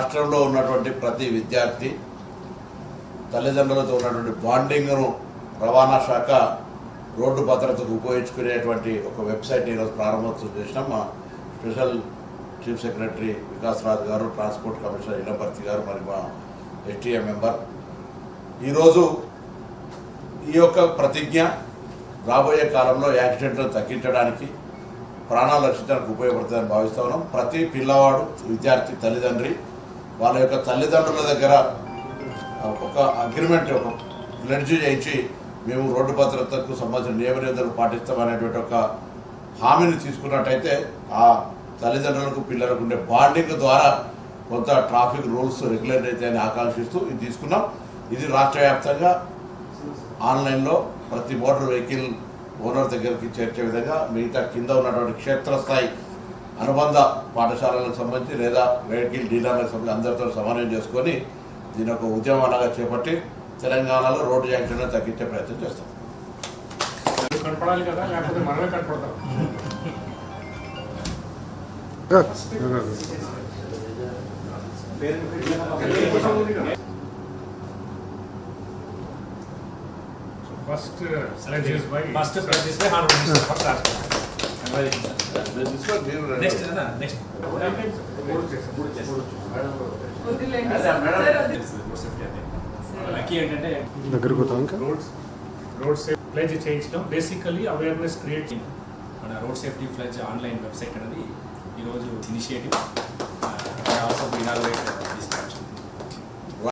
రాష్ట్రంలో ఉన్నటువంటి ప్రతి విద్యార్థి తల్లిదండ్రులతో ఉన్నటువంటి బాండింగ్ను రవాణా శాఖ రోడ్డు భద్రతకు ఉపయోగించుకునేటువంటి ఒక వెబ్సైట్ ఈరోజు ప్రారంభోత్సవం చేసినాం. మా special chief secretary Vikas Raj గారు ట్రాన్స్పోర్ట్ కమిషనర్ ఇలంపర్తి గారు మరి మా ఎస్టీఏ మెంబర్. ఈరోజు ఈ యొక్క ప్రతిజ్ఞ రాబోయే కాలంలో యాక్సిడెంట్లను తగ్గించడానికి ప్రాణాలు రక్షించడానికి ఉపయోగపడుతుందని భావిస్తా ఉన్నాం. ప్రతి పిల్లవాడు విద్యార్థి తల్లిదండ్రి వాళ్ళ యొక్క తల్లిదండ్రుల దగ్గర ఒక అగ్రిమెంట్ ఒక ప్లెడ్జ్ చేయించి మేము రోడ్డు భద్రతకు సంబంధించిన నియమ నిబంధనలు పాటిస్తామనేటువంటి ఒక హామీని తీసుకున్నట్టయితే ఆ తల్లిదండ్రులకు పిల్లలకు ఉండే బాండింగ్ ద్వారా కొంత ట్రాఫిక్ రూల్స్ రెగ్యులేట్ అయితే అని ఆకాంక్షిస్తూ ఇది తీసుకున్నాం. ఇది రాష్ట్ర వ్యాప్తంగా ఆన్లైన్లో ప్రతి మోటార్ వెహికల్ ఓనర్ దగ్గరికి చేర్చే విధంగా మిగతా కింద ఉన్నటువంటి క్షేత్రస్థాయి అనుబంధ పాఠశాలలకు సంబంధించి లేదా వెహికల్ డీలర్లకు సంబంధించి అందరితో సమన్వయం చేసుకొని దీని ఒక ఉద్యమాలుగా చేపట్టి తెలంగాణలో రోడ్డు యాక్సిడెంట్ తగ్గించే ప్రయత్నం చేస్తాం. కనపడాలి కదా లేకపోతే మనమే కనపడతాం. First first next next lucky ఏంటంటే దగ్గరకు పోతాం ఇంకా రోడ్స్ రోడ్ సేఫ్ ప్లేజ్ చేయించడం బేసికలీ అవేర్నెస్ క్రియేట్ మన road safety pledge online website అనేది ఈరోజు ఇనిషియేటివ్ ఆల్సో ఇనాగ్రేట్